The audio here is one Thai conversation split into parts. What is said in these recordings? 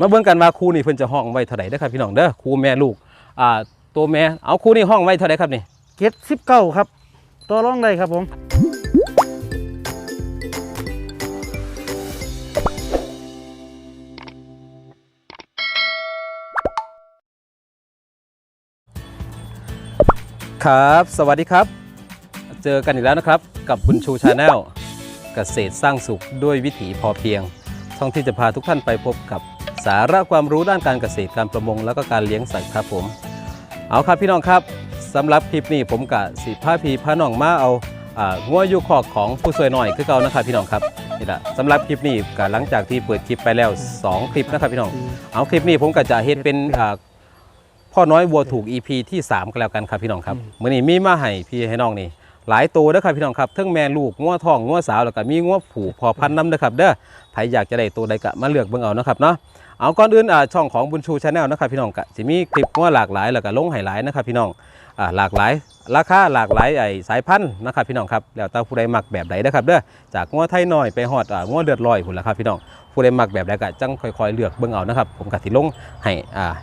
มาเบิ่งกันว่าครูนี่เพิ่นจะห้องไว้เท่าไหร่เด้อครับพี่น้องเด้อครูแม่ลูกอ่าตัวแม่เอาครูนี่ห้องไว้เท่าไหร่ครับนี่เจ็ดสิบเก้าครับ ตัวร้องได้ครับผมครับ สวัสดีครับ เจอกันอีกแล้วนะครับ กับบุญชูชาแนลเกษตรสร้างสุขด้วยวิถีพอเพียงช่องที่จะพาทุกท่านไปพบกับ สาระความรู้ด้านการเกษตรการประมง แล้วก็การเลี้ยงสัตว์ครับผม เอาครับพี่น้องครับสำหรับคลิปนี้ผมกะสิพาพีพาน้องมาเอาอ่างัวยูคอกของผู้สวยหน่อยคือเก่านะครับพี่น้องครับนี่แหละสำหรับคลิปนี้กะหลังจากที่เปิดคลิปไปแล้ว 2 คลิปนะครับพี่น้อง เอาคลิปนี้ผมก็จะเฮ็ดเป็นอ่าพ่อน้อยวัวถูก EP ที่ 3 ก็แล้วกันครับพี่น้องครับมื้อนี้มีมาให้พี่ให้น้องนี่หลายตัวเด้อครับพี่น้องครับทั้งแม่ลูกงัวทองงัวสาวแล้วก็มีงัวผูพอพันธุ์น้ำเด้อครับเด้อ ใครอยากจะได้ตัวใดก็มาเลือกเบิ่งเอานะครับเนาะเอาก่อนอื่นช่องของบุญชูชาแนลนะครับพี่น้องก็สิมีคลิปงัวหลากหลายแล้วก็ลงให้หลายนะครับพี่น้องหลากหลาย ราคาหลากหลายไอสายพันธุ์นะครับพี่น้องครับแล้วแต่ผู้ใดมักแบบใดนะครับเด้อจากงัวไทยน้อยไปฮอดงัวเลือดลอยพุ่นละครับพี่น้องผู้ใดมักแบบใดก็จังค่อยๆเลือกเบิ่งเอานะครับผมก็สิลงให้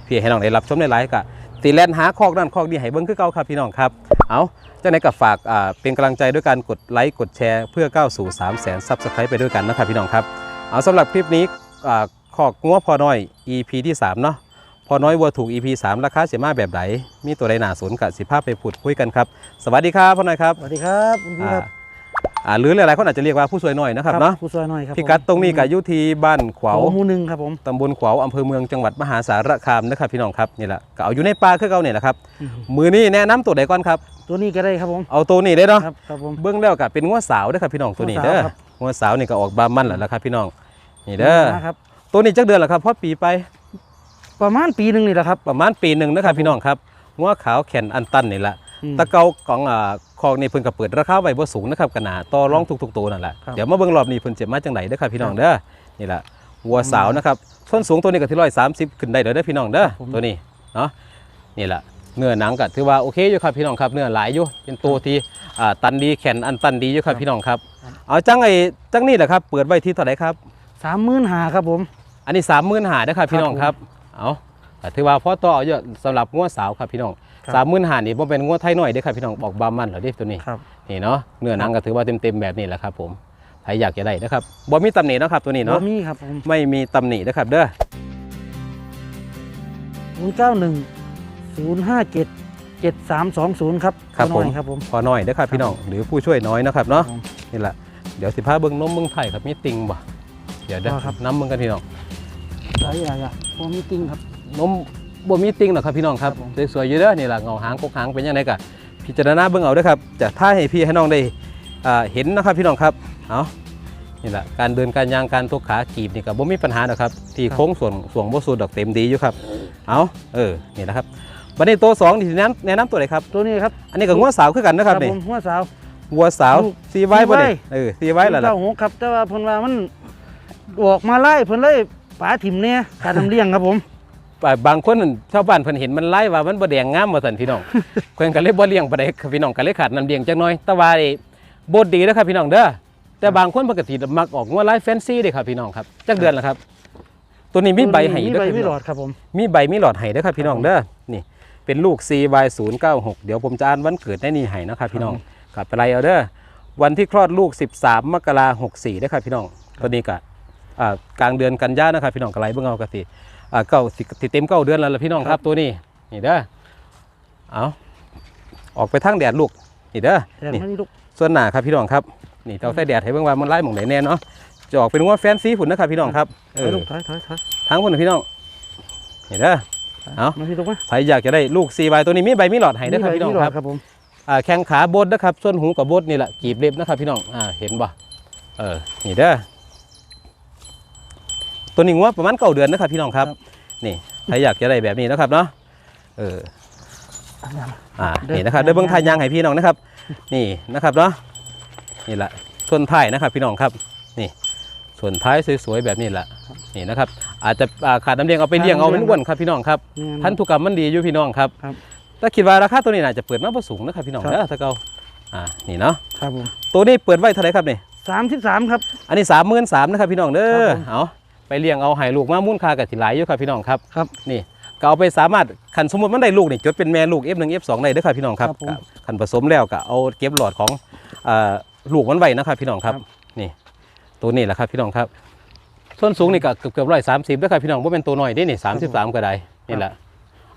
พี่ให้น้องได้รับชมหลายก็ตีแลนหาคอกนั่นคอกนี้ให้เบิ่งคือเก่าครับพี่น้องครับ เอาจังไดก็ฝากเป็นกำลังใจด้วยการกดไลค์กดแชร์เพื่อก้าวสู่3 0 0 0 0 0 Subscribe ไปด้วยกันนะครับพี่น้องครับ เอาสำหรับคลิปนี้อ่าคอกงัวพอน้อย EP ที่ 3 เนาะพอน้อยวัวถูก EP 3 ราคาเสียมาแบบไหนมีตัวใดหนาสนกับสิภาพไปพูดคุยกันครับ สวัสดีครับพ่อน้อยครับสวัสดีครับคุณพี่อ่าครับอ่าหรือหลายๆคนอาจจะเรียกว่าผู้สวยน้อยนะครับเนาะผู้ซอยหน่อยครับพิกัดตรงนี้กับยุทีบ้านขวาวโอ้หมูหนึ่งครับผมตำบลขวาวอำเภอเมืองจังหวัดมหาสารคามนะครับพี่น้องครับนี่แหละก็เอาอยู่ในป่าคือเก่าเนี่ยแหละครับอืมมือนี้แนะนำตัวใดก่อนครับ ตัวนี้ก็ได้ครับผมเอาตัวนี้ได้เนาะครับครับผมเบื้องแล้วก็เป็นงัวสาวเด้อครับพี่น้องตัวนี้งัวสาวเด้อ ครับงัวสาวนี่ก็ออกบานมันแล้วล่ะครับพี่น้องนี่เด้อนะครับตัวนี้จักเดือนแล้วครับพอปีไป ประมาณปีหนึ่งนี่แหละครับ ประมาณปีหนึ่งนะครับพี่น้องครับงัวขาวแขนอันตันนี่แหละอืมตะเกาของอ่าคอกนี่เพิ่นก็เปิดราคาไว้บ่สูงนะครับขนาดต่อรองทุกๆตัวนั่นแหละครับเดี๋ยวมาเบิ่งรอบนี้เพิ่นเจ็บมาจังไดเด้อครับพี่น้องเด้อนี่แหละวัวสาวนะครับส้นสูงตัวนี้ก็ที่130ขึ้นได้เด้อเด้อพี่น้องเด้อผมตัวนี้เนาะนี่แหละ เนื้อหนังก็ถือว่าโอเคอยู่ครับพี่น้องครับเนื้อหลายอยู่เป็นตัวที่อ่าตันดีแขนอันตันดีอยู่ครับพี่น้องครับเอาจังไอ้จังนี่แหละครับเปิดไว้ที่เท่าไหร่ครับสามหมื่นหาครับผม อันนี้สามหมื่นหานะครับพี่น้องครับเอาแต่ถือว่าพ่อต่อเอาเยอะสำหรับงัวสาวครับพี่น้องครับสามหมื่นหานี่บ่เป็นงัวไทยน้อยเด้อครับพี่น้องบอกบามันเหรอเด้ตัวนี้ครับนี่เนาะเนื้อหนังก็ถือว่าเต็มๆแบบนี้แหละครับผมใครอยากจะได้นะครับบ่มีตำหนิเนาะครับตัวนี้บ่เนาะมีครับผมไม่มีตำหนินะครับเด้อศู นย์เก้าหนึ่งศูนย์ห้าเจ็ดเจ็ดสามสองศูนย์ครับครับตัวผม น้อยครับผม พอน้อยเด้อครับพี่น้องหรือผู้ช่วยน้อยนะครับเนาะครับผมนี่แหละเดี๋ยวสิพาเบิ่งนมเบิ่งไผ่ครับมีติงบ่เดี๋ยวเด้อครับ น้ำเบิ่งกันพี่น้องหลายอย่างอะพอมีติ้งครับ นมบ่มีติงหรอกครับพี่น้องครับครับผม สวยๆอยู่เด้อนี่แหละเงาหางกกหางเป็นยังไงกะพิจารณาเบิ่งเอาเด้อครับจะท่าให้พี่ให้น้องได้อ่าเห็นนะครับพี่น้องครับเอานี่แหละการเดินการยางการทกขากีบนี่ก็บ่มีปัญหาหรอกครับที่โค้งส่วนส่วงบ่สูดดอกเต็มดีอยู่ครับเอาเออนี่นะครับ บัดนี้ตัวสองนี่สิแนะนำแนะนำตัวไหนครับ ตัวนี้ครับอันนี้ก็งัวสาวคือกันนะครับนี่ผมหัวสาว วัวสาวลูกซีไว้บ่ซีไว้นี่เออซีไว้แล้วล่ะเก้าหกครับแต่ว่าเพิ่นว่ามันออกมาไล่เพิ่นเลยป๋าถิ่มเนี่ยการทำเลี้ยงครับผม อ่าบางคนนั่นชาวบ้านเพิ่นเห็นมันไล่ว่ามันบ่แดงงามว่าซั่นพี่น้อง เพิ่นก็เลยบ่เลี้ยงปานใดครับพี่น้องก็เลยขาดน้ำเลี้ยงจักหน่อย แต่ว่าไอ้บดดีนะครับพี่น้องเด้อแต่บางคนปกติมักออกงัวลายแฟนซีเด้ครับพี่น้องครับจักเดือนละครับ ตัวนี้มีใบให้มีเด้อใบครับมีพี่หลน้อองดครับผม มีใบมีหลอดให้เด้อครับพี่น้องเด้อนี่ เป็นลูก CY096 เดี๋ยวผมจะอ่านวันเกิดได้นี่ให้นะครับพี่น้องกลับไปไล่เอาเด้อวันที่คลอดลูก 13 มกราคม64เด้อครับพี่น้องตัวนี้ก็อ่ากลางเดือนกันยายนนะครับพี่น้องก็ไล่เบิ่งเอากสิอ่าเก้าสิสิเต็มเก้าเดือนแล้วล่ะพี่น้องครับตัวนี้นี่เด้อเอาออกไปทางแดดลูกนี่เด้อแต่นี่ไม่ได้ลูกส่วนหน้าครับพี่น้องครับนี่เจ้าใส่แดดให้เบิ่งว่ามันไล่หม่องไหนแน่เนาะจะออกเป็นว่าแฟนซีฝุ่นนะครับพี่น้องครับเอถอยอลูกถอยถอยถอยทั้งฝุ่นนะพี่น้องนี่เด้อ เอามาที่ลูกไหมใครอยากจะได้ลูกซีใบตัวนี้มีใบมีหลอดให้เด้อครับมีพี่น้องมีหลคอรัดบครับผมอ่าแข้งขาบดนะครับ ส่วนหูกับบดนี่แหละกีบเล็บนะครับพี่น้องอ่าเห็นบ่เออนี่เด้อตัวนี้งวประมาณเก้าเดือนนะครับพี่น้องครับ นี่ใครอยากจะได้แบบนี้นะครับเนาะเอออ่านี่นะครับเดี๋ยวเบิ่งทายยางให้พี่น้องนะครับ นี่นะครับเนาะนี่แหละส่วนท้ายนะครับพี่น้องครับ นี่ ส่วนท้ายสวยๆแบบนี้แหละ นี่นะครับ อาจจะอ่าขาดน้ำเลี้ยงเอาไปเลี้ยงเอาเป็นอ้วนครับพี่น้องครับนี่พันธุกรรมมันดีอยู่พี่น้องครับครับถ้าคิดว่าราคาตัวนี้น่าจะเปิดมาบ่สูงนะครับพี่น้องครับเด้อถ้าเก่าอ่านี่เนาะครับผมตัวนี้เปิดไว้เท่าไหร่ครับนี่สามสิบสามครับ อันนี้สามหมื่นสามนะครับพี่น้องเด้อครับผม เอาไปเลี้ยงเอาให้ลูกมามูลค่ากับสิหลายอยู่ครับพี่น้องครับครับ นี่ก็เอาไปสามารถคันสมมติมันได้ลูกนี่จดเป็นแม่ลูก F1 F2 ได้เด้อครับพี่น้องครับครับผมก็คันผสมแล้วก็เอาเก็บหลอดของอ่าลูกมันไว้นะครับพี่น้องครับครับนี่ตัวนี้แหละครับพี่น้องครับ ส่วนสูงนี่ก็เกือบเกือบร้อยสามสิบด้วยครับพี่น้องว่าเป็นตัวน้อยได้นี่สามสิบสามก็ได้นี่แหละ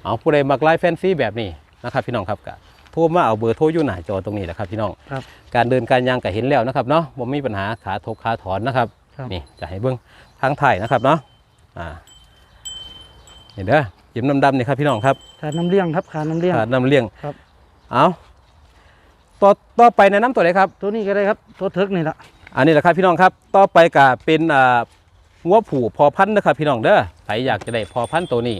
เอาผู้ใดมักไลฟ์แฟนซีแบบนี้นะครับพี่น้องครับก็โทรมาเอาเบอร์โทรอยู่หน้าจอตรงนี้แหละครับพี่น้องครับ การเดินการยางก็เห็นแล้วนะครับเนาะผมมีปัญหาขาทกขาถอนนะครับครับ นี่จะให้เบิ้งทางไทายนะครับเนาะอ่านี่เด้อยิ้มดำๆนี่ครับพี่น้องครับขาน้ำเลี้ยงครับขาน้ำเลี้ยง ขาน้ำเลี้ยงครับ เอาต่อต่อไปในะน้ำตัวไหนครับ ตัวนี้ก็ได้ครับ ตัวเทิกนี่ละอันนี้แหละครับพี่น้องครับ ต่อไปก็เป็นอ่า งัวผูพอพันธุ์นะครับพี่น้องเด้อใครอยากจะได้พอพันธุ์ตัวนี้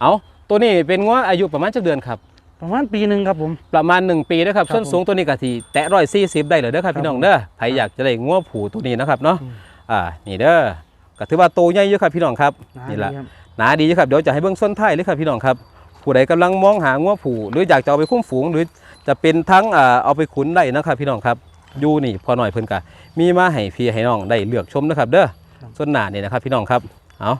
เอาตัวนี้เป็นงัวอายุประมาณจักเดือนครับ ประมาณปีหนึ่งครับผม ประมาณ 1 ปีนะครับครับส้นสูงตัวนี้ก็ที่แตะร้อยสี่สิบได้เลยเด้อครับครับพี่น้องเด้อใครอยากจะได้งัวผูตัวนี้นะครับเนาะอืม อ่านี่เด้อก็ถือว่าโตใหญ่เยอะครับพี่น้องครับหานี่แหละดีครับหนาดีครับเดี๋ยวจะให้เบื้องส้นท้ายเลยครับพี่น้องครับ ผู้ใดกำลังมองหางัวผูหรืออยากจะเอาไปคุ้มฝูงหรือจะเป็นทั้งอ่าเอาไปขุนได้นะครับพี่น้องครับอยู่นี่พอหน่อยเพิ่นกะมีมาให้พี่ให้น้องได้เลือกชมนะครับ เด้อ ส่วนหนานี่นะครับพี่น้องครับเอา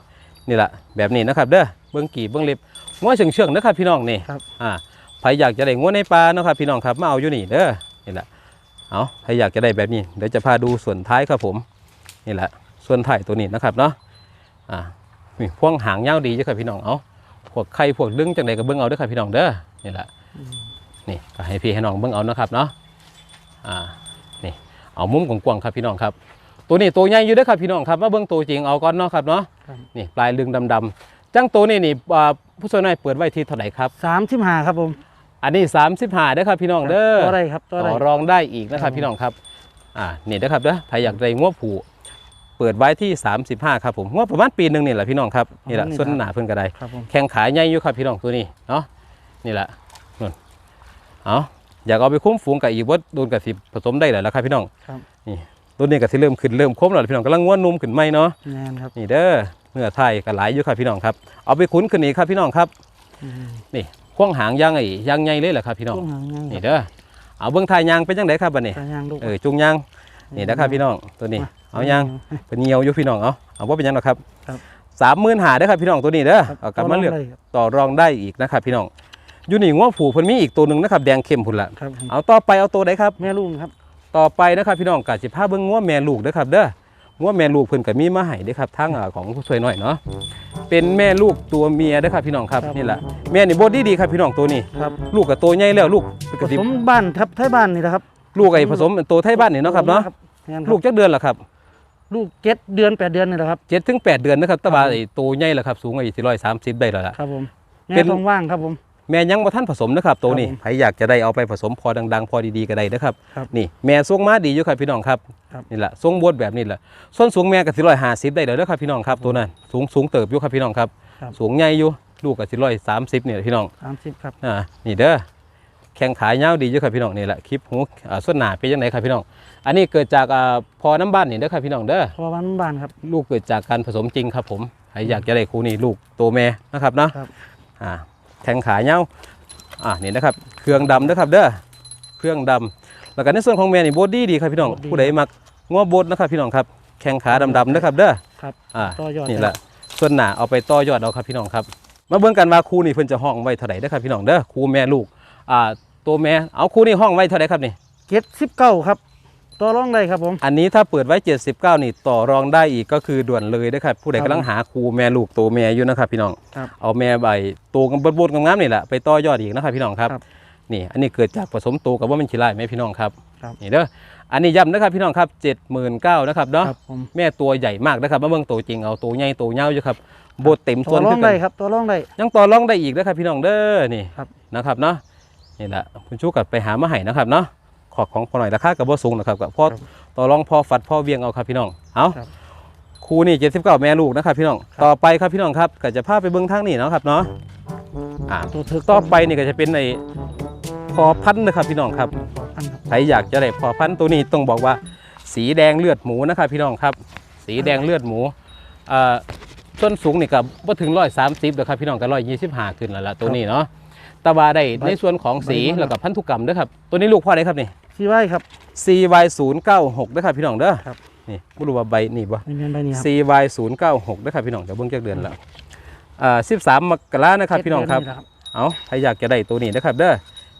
นี่แหละแบบนี้นะครับเด้อเบื้องกีบเบื้องเล็บงัวเชิงเชิงๆนะครับพี่น้องนี่ครับอ่าใครอยากจะได้งัวในป่าเนาะครับพี่น้องครับมาเอาอยู่นี่เด้อนี่แหละเอาใครอยากจะได้แบบนี้เดี๋ยวจะพาดูส่วนท้ายครับผมนี่แหละส่วนท้ายตัวนี้นะครับเนาะอ่านี่พวงหางยาวดีจ้ะครับพี่น้องเอาพวกไข่พวกดึงจังใดก็เบิ่งเอาเด้อครับพี่น้องเด้อนี่แหละนี่ก็ให้พี่ให้น้องเบิ่งเอานะครับเนาะอ่านี่เอามุมกว้างๆครับพี่น้องครับ ตัวนี้ตัวใหญ่อยู่เด้อครับพี่น้องครับมาเบิ่งตัวจริงเอาก่อนเนาะครับเนาะครับนี่ปลายลึงดำๆจังตัวนี้นี่อ่าผู้ช่วยน้อยเปิดไว้ที่เท่าไหร่ครับ สามสิบห้าครับผมอันนี้ 35เด้อครับพี่น้องเด้อ ตัวอะไรครับตัวอะไร ต่อรองได้อีกนะคครัรับบพี่น้องครับ อ่านี่นะครับเด้อใครอยากได้งัวผูเปิดไว้ที่ 35 ครับผมงัวประมาณปีหนึงนี่แหละพี่น้องครับนี่แหละส่วนหนาเพิ่นก็ได้ครับผม แข้งขาใหญ่อยู่ครับพี่น้องตัวนี้เนาะนี่แหละนู่นเอาอยากเอาไปคุ้มฝูงกับอีกวัดโดนกับสิผสมได้แหละละครับพี่น้องครับ นี่ ตัวนี้ก็สิเริ่มขึ้นเริ่มคมแล้วล่ะพี่น้องกำลังง้วนนุ่มขึ้นไหมเนาะแมนครับนี่เด้อเนื้อไทยก็หลายอยู่ครับพี่น้องครับ เอาไปคุ้นขึ้นอีกครับพี่น้องครับอืมนี่ข้วงหางยางไอ้ยางใหญ่เลยแหละครับพี่น้องช่วงหางง่ายนี่เด้อเอาเบื้องไทายยางเป็นยังไงครับบัดนี้ตายางลูกเออจุงยางนี่นะครับพี่น้องตัวนี้ เอายางเป็นเงียวอยู่พี่น้องเอาเอาว่าเป็นยังหรอกครับครับสามหมื่นหาเด้อครับพี่น้องตัวนี้เด้อครับเอากลับมาเลือกต่รงได้ครับต่อรองได้อีกนะครับพี่น้องอยู่นี่ง้อผูเพิ่นมีอีกตัวหนึ่งนะครับแดงเข้มพุ่นละครับผมเอาต่อไปเอาตัวใดครับแม่ลูกครับ ต่อไปนะครับพี่น้องกาสิพาเบิ่งง้อแม่ลูกเด้อครับเด้อง้อแม่ลูกเพิ่นก็มีมาให้เด้อครับทางอ่าของผู้ช่วยน้อยเนาะเป็นแม่ลูกตัวเมียเด้อครับพี่น้องครับนี่แหละแม่นี่บดดีดีๆครับพี่น้องตัวนี้ครับลูกกับตัวใหญ่แล้วลูกผก็สิสมบ้านครับไทยบ้านนี่แหละครับลูกไอ้ผสมตัวไทยบ้านนี่เนาะครับเนาะแม่นครับลูกจักเดือนละครับ ลูกเจ็ดเดือนแปดเดือนนี่แหละครับเจ็ดถึงแปดเดือนนะครับแต่ว่าครับไอ้ตัวใหญ่ละครับสูงไอ้สี่ร้อยสามสิบได้แล้วล่ะครับผมเป็แม่นท้องว่างครับผม แม่ยังบ่ท่านผสมนะครับตัวนี้ครับผมใครอยากจะได้เอาไปผสมพอดัง ๆ พอดีๆก็ได้นะครับครับนี่แม่ทรงมาดีอยู่ครับพี่น้องครับครับนี่แหละทรงบดแบบนี้แหละส่วนสูงแม่กับสี่ร้อยห้าสิบได้เลยนะครับพี่น้องครับตัวนั้นสูงสูงเติบอยู่ครับพี่น้องครับครับสูงใหญ่อยู่ลูกกับสี่ร้อยสามสิบเนี่ยพี่น้องสามสิบครับอ่านี่เด้อแข้งขายาวดีอยู่ครับพี่น้องนี่แหละคลิปหูอ่าส่วนหนาเป็นยังไงครับพี่น้อง อันนี้เกิดจากอ่าพอน้ำบ้านนี่เด้อครับพี่น้องเด้อพอวันบ้านครับลูกเกิดจากการผสมจริงครับผมใครอยากจะได้คู่นี้ลูกตัวแม่นะครับเนาะครับอ่า แข้งขาเงาวอ่านี่นะครับ เครื่องดำนะครับเด้อเครื่องดำแล้วก็ในส่วนของแม่นี่โบดี้ดีครับพี่น้องโบดี้ผู้ใดมักง้อโบดนะครับพี่น้องครับแข้งขาดำๆนะครับเด้อครับอ่าต่อยอดนี่แหละส่วนหนาเอาไปต่อยอดเอาครับพี่น้องครับ มาเบิ่งกันว่าคู่นี้เพิ่นจะห้องไว้เท่าไหร่เด้อครับพี่น้องเด้อคู่แม่ลูกอ่าตัวแม่เอาคู่นี้ห้องไว้เท่าไหร่ครับนี่เจ็ดสิบเก้าครับ ต่อรองได้ครับผม อันนี้ถ้าเปิดไว้ 79 นี่ต่อรองได้อีกก็คือด่วนเลยนะครับ ผู้ใดครับกำลังหาครูแม่ลูกตัวแม่อยู่นะครับ พี่น้อง ครับเอาแม่ใบตัวกันบดๆงามๆนี่แหละไปต่อยอดอีกนะครับพี่น้องครับ ครับนี่ อันนี้เกิดจากผสมตัวกับว่ามันชิลายไหมพี่น้องครับ ครับ นี่เด้อ อันนี้ย้ำนะครับพี่น้องครับ 79,000นะครับเนาะ ครับผมแม่ตัวใหญ่มากนะครับมาเบิ่งตัวจริงเอาตัวใหญ่ตัวเงาอยู่ครับโบดเต็มต่ส่อวนรอขึ้งนกัได้น ครับต่อรองได้ ยังต่อรองได้อีกนะครับพี่น้องเด้อนี่ครับ นะครับเนาะนี่แหละคุณชูกับไปหามาให้นะครับเนาะ ขอบของพอหน่อยราคากับบ่สูงนะครับกับพอครับต่อรองพอฝัดพอเวียงเอาครับพี่น้องเอาครับครูนี่79แม่ลูกนะครับพี่น้องครับต่อไปครับพี่น้องครับก็จะพาไปเบิ้งทางนี้เนาะครับเนาะอ่าตัวเถิกต่อไปนี่ก็จะเป็นในพอพันธุ์นะครับพี่น้องครับอันครับใครอยากจะได้พอพันธุ์ตัวนี้ต้องบอกว่า สีแดงเลือดหมูนะครับพี่น้องครับ สีแดงเลือดหมูอ่าส้นสูงนี่ก็บ่ถึงร้อยสามสิบเด้อครับพี่น้องก็ร้อยยี่สิบห้าขึ้นแล้วล่ะตัวนี้เนาะแตะวาได้ในส่วนของสีแล้วก็พันธุกรรมเด้อครับตัวนี้ลูกพ่อได้ครับนี่ ซีไว้ครับ CY 0 9 6ด้วยครับพี่น้องเด้อครับ นี่บ่รู้ว่าใบนี่บ่นี่เป็นใบนี้ครับ CY 0 9 6ด้วยครับพี่น้องเดี๋ยวเบิ่งจักเดือนแล้วอ่า13 มกรานะครับพี่น้องครับ เจ็ดเดืเอาใครอยากจะได้ตัวนี้นะครับเด้อ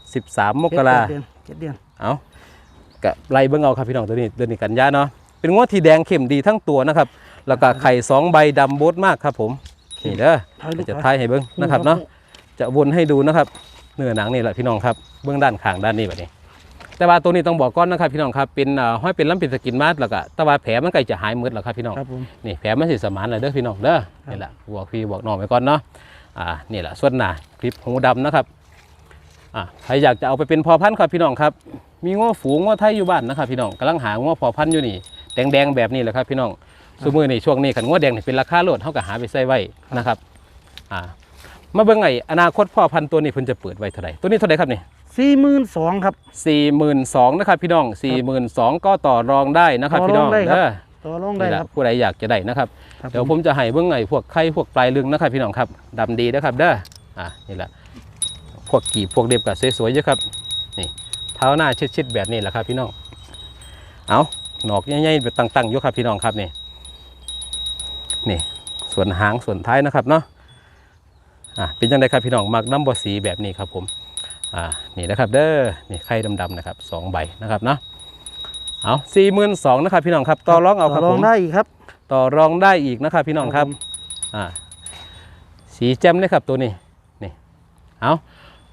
13 มกราเจ็ดเดือนเจ็ดเดือน เอากะไล่เบิ่งเอาครับพี่น้องตัวนี้เดือนนี้กันยาเนาะ เป็นงวดที่แดงเข้มดีทั้งตัวนะครับ แล้วก็ไข่สองใบดำโบดมากครับผมนี่เด้อถอยลูกจะถอยท้ายให้เบิ่งนะครับเนาะ จะวนให้ดูนะครับ เนื้อหนังนี่แหละพี่น้องครับ เบื้องด้านข้างด้านนี้แบบนี้ แต่ว่าตัวนี้ต้องบอกก้อนนะครับพี่น้องครับเป็นอ่าห้อยเป็นลำปิดสกินมาดแล้วก็แต่ว่าแผลมันใกล้จะหายหมดแล้วครับพี่น้องครับผมนี่แผลมันสิสมานเลยเด้อพี่น้องเด้อนี่แหละบอกพี่บอกน้องไปก่อนเนาะอ่านี่แหละส่วนหน้าคลิปหูดำนะครับอ่าใครอยากจะเอาไปเป็นพอพันธุ์ครับพี่น้องครับ มีง้อฝูงง้อไทยอยู่บ้านนะครับพี่น้องกำลังหาง้อพอพันธุ์อยู่นี่แดงๆแบบนี้แหละครับพี่น้องสมือในช่วงนี้ขันง้อแดงนี่เป็นราคาโลดเขาก็หาไปใส่ไว้นะครับอ่ามาเบิ่งไอ้อนาคตพ่อพันธุ์ตัวนี้เพิ่นจะเปิดไว้เท่าไหร่ตัวนี้เท่าไหร่ครับนี่ สี่หมื่นสองครับ สี่หมื่นสองนะครับพี่น้องสี่หมื่นสองก็ต่อรองได้นะครับต่อรองพี่น้องได้ครับเด้อต่อรองได้นี่แหคละรับผู้ใดอยากจะได้นะครับ ครับเดี๋ยวผมจะให้เบื้องไอ้พวกไข่พวกปลายลึงนะครับพี่น้องครับดำดีนะครับเด้ออ่านี่แหละพวกกีบพวกเด็บกับสวยๆเยอะครับนี่เท้าหน้าชิดๆแบบนี้แหละครับพี่น้องเอาหนอกใหญ่ๆแบบตั้งๆอยกครับพี่น้องครับนี่นี่ส่วนหางส่วนท้ายนะครับเนาะอ่าเป็นยังไงครับพี่น้องมักน้ำบอสีแบบนี้ครับผม อ่านี่นะครับเด้อนี่ไข่ดำๆนะครับสองใบนะครับเนาะเอาสี่หมื่นสองนะครับพี่น้องครับต่อรองเอาครับต่อรผองมได้อีกครับ ต่อรองได้อีกนะครับพี่น้องครับผมอ่าสีแจ่มเลยครับตัวนี้นี่เอา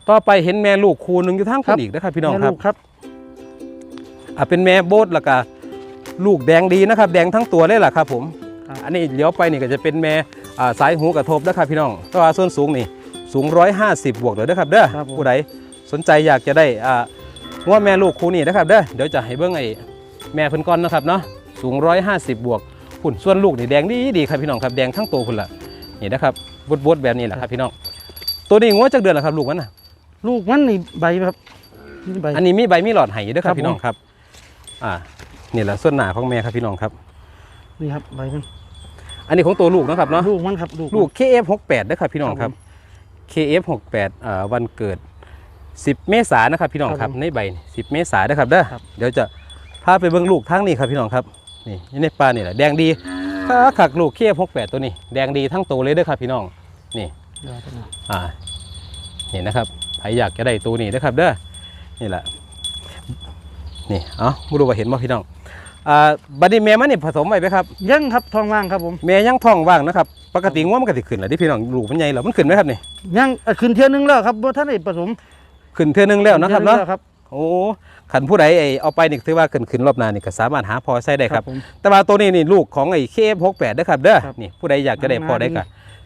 ต่อไปเห็นแม่ลูกคูหนึ่งอยู่ทางคนอีกนะครับพี่น้องครับแม่ลูกครับ อ่าเป็นแม่โบดแล้วก็ลูกแดงดีนะครับ แดงทั้งตัวเลยล่ะครับผมครับ อันนี้เลี้ยวไปนี่ก็จะเป็นแม่อ่าสายหูกระทบนะครับพี่น้องก็ส่วนสูงนี่สูง 150 บวกเลยนะครับเด้อครับผม ผู้ใด สนใจอยากจะได้อ่าว่าแม่ลูกคูนี่นะครับเด้อเดี๋ยวจะให้เบิ้งไอ้แม่เพิ่นก้อนนะครับเนาะสูง 150 บวกหุ่นส่วนลูกนี่แดงดีดีครับพี่น้องครับแดงทั้งตัวคุณล่ะนี่นะครับบดบดๆแบบนี้แหละครับพี่น้อง ตัวนี้งัวจักเดือนละครับลูกมันน่ะลูกมันนี่ใบครับนี่ใบอันนี้มีใบมีหลอดไห้อยู่ด้วยคครัรับบพี่น้องครับ อ่านี่แหละส่วนหนาของแม่ครับพี่น้องครับ นี่ครับใบมันอันนี้ของตัวลูกนะครับเนาะลูกมันครับลูกลูก KF68 ด้วยครับพี่น้องคครัรับบ KF68 อ่าวันเกิด 10 เมษายนนะครับพี่น้องคครัรับบผมในใบนี่10 เมษายนนะครับเด้อครับ เดี๋ยวจะพาไปเบิ่งลูกทั้งนี้ครับพี่น้องครับนี่อยู่ในป่านี่แหละแดงดีถ้าขักลูก KF68 ตัวนี้แดงดีทั้งตัวเลยเด้อครับพี่น้องนี่ เดี๋ยวตัวนี้อ่านี่นะครับใครอยากจะได้ตัวนี้นะครับเด้อ นี่แหละ นี่ เอาไม่รู้ว่าเห็นบ่พี่น้อง อ่า บัดนี้แม่มันนี่ผสมไว้ไหมครับ ยังครับทองว่างครับผมแม่ยังท้องว่างนะครับ ปกติง้วมันก็สิขึ้นแหละที่พี่น้องลูกมันใหญ่แล้วมันขึ้นไหมครับนี่ ยังเอ่อขึ้นเทียนนึงแล้วครับบ่ท่านได้ผสม ขึ้นเทื่อนึงแล้วนะครับเนาะทื่องแล้วครับโอ้ขันผู้ใดไอ้เอาไปนี่ถือว่าขึ้นขึ้นรอบหน้านี่ก็สามารถหาพอใส่ได้ครับผมแต่ว่าตัวนี้นี่ลูกของไอ้ KF68 นะครับเด้อครับนี่ผู้ใดอยากจะได้มาพอได้ดีก็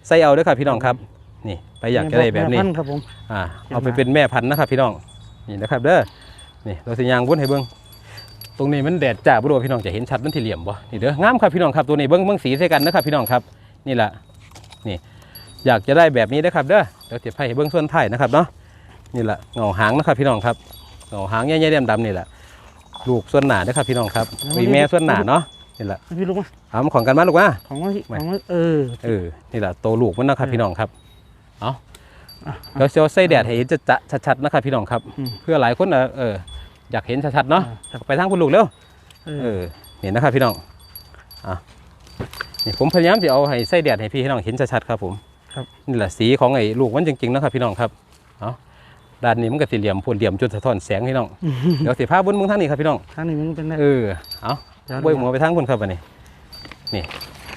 ใส่เอาเด้อครับพี่น้องครับนี่ไปอยากจะได้แบบนี้ม่พัธุ์ครับผมอ่าเอาไปเป็นแม่พันธุ์นะครับพี่น้องนี่นะครับเด้อนี่เราสิยางวนให้เบิ้งตรงนี้มันแดดจ้าบ่รู้ว่าพี่น้องจะเห็นชัดมันที่เหลี่ยมบ่นี่เด้องามครับพี่น้องครับตัวนี้เบิ้งเบิ้งสีใส่กันนะครับพี่น้องครับนี่แหละนี่อยากจะได้แบบนี้นะครับเด้อเดี๋ยวเทียบให้เบิ้งส่วนท้ายนะครับเนาะ นี่แหละเงาหางนะครับพี่น้องครับเงาหางใหญ่ๆดำๆนี่แหละลูกส่วนหนานะครับพี่น้องครับมีแม่ส่วนหนาเนาะนี่แหละให้พี่ลูกมาเอามาของกันมาลูกมาของมันไม่ของมันเออเออนี่แหละตัวลูกมันนะครับเออพี่น้องครับเอาอะเดี๋ยวเซลใส่แดดให้เห็นจะจะชัดๆนะครับพี่น้องครับอืมเพื่อหลายคนน่ะเอออยากเห็นชัดๆเนาะครับไปทางคุณลูกเร็วเอเอออเห็นนะครับพี่น้องอะนี่ผมพยายามจะเอาให้ใส่แดดให้พี่ให้น้องเห็นชัดๆครับผมครับนี่แหละสีของไอ้ลูกมันจริงๆนะครับพี่น้องครับเอา ด้านนี้มันก็สี่เหลี่ยมพ่นเหลี่ยมจุดสะท้อนแสงพี่น้อง เดี๋ยวสีผ้าบนมึงทางนี้ครับพี่น้อง ทางนี้มันเป็นได้เออ เอาเดี๋ยวบวยหัวไปทางบนครับอันนี้ นี่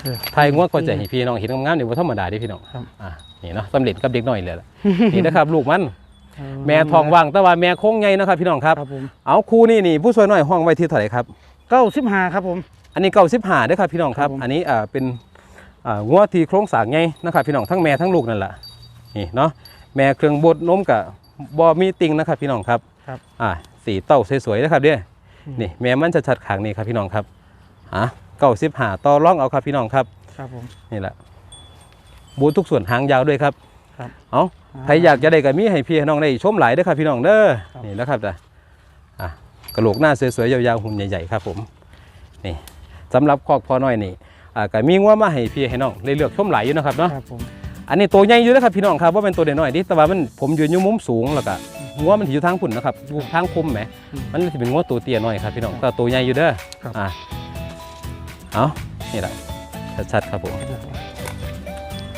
เออไทยงวดก็จะให้พี่น้องเห็นงามๆนี่ว่าธรรมดาเดิพี่น้องครับอะนี่เนาะสำเร็จกับเด็กน้อยเลยล่ะนี่นะครับลูกมันเออแม่ทองว่างแต่ว่าแม่โค้งใหญ่นะครับพี่น้องครับครับผมเอาครูนี่นี่ผู้ช่วยน้อยห้องไว้ที่เท่าไหร่ครับเก้าสิบห้าครับผม อันนี้เก้าสิบห้าด้วยครับพี่น้องครับครับผมอันนี้อ่าเป็นอ่างวดที่โครงสร้างใหญ่นะครับพี่น้องทั้งแม่ทั้งลูกนั่นแหละนี่เนาะแม่เครื่องบดนมกับ บอมีติงนะครับพี่น้องครับครับ อ่าสีเต้าสวยๆนะครับเด้ออืมนี่แม่มันจะชัดขางนี่ครับพี่น้องครับอะเก้าสิบห้าต่อร่องเอาครับพี่น้องครับครับผมนี่แหละบูททุกส่วนหางยาวด้วยครับครับเอาใครอยากจะได้ก็มีให้พี่ให้น้องได้ชมหลายเด้อครับพี่น้องเด้อครับนี่แล้วครับจ้ะอะกระโหลกหน้าสวยๆยาวๆหุ่นใหญ่ๆครับผมนี่สำหรับคอกพอน้อยนี่อ่าก็มีงัวมาให้พี่ให้น้องได้เลือกชมหลายอยู่นะครับเนาะครับผม อันนี้ตัวใหญ่อยู่นะครับพี่น้องครับว่าเป็นตัวน้อยๆดิแต่ว่ามันผมยืนอยู่มุมสูงแล้วก็งัวมันสิอยู่ทางพุ่นนะครับอยู่ทางคมแหมอืมมันสิเป็นงัวตัวเตี้ยหน่อยครับพี่น้องก็ตัวใหญ่อยู่เด้อครับ อะเอานี่แหละชัดๆครับผม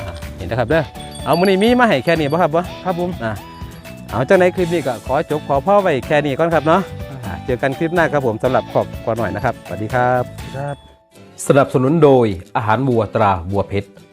อะเห็นนะครับเด้อเอามื้อนี้มีมาให้แค่นี้บ่ครับบ่ ครับผม อะเอาจังในคลิปนี้ก็ขอจบขอพ่อไว้แค่นี้ก่อนครับเนาะอะเจอกันคลิปหน้าครับผมสำหรับขอบกว่าหน่อยนะครับ สวัสดีครับ ครับ สนับสนุนโดยอาหารวัวตราวัวเพชร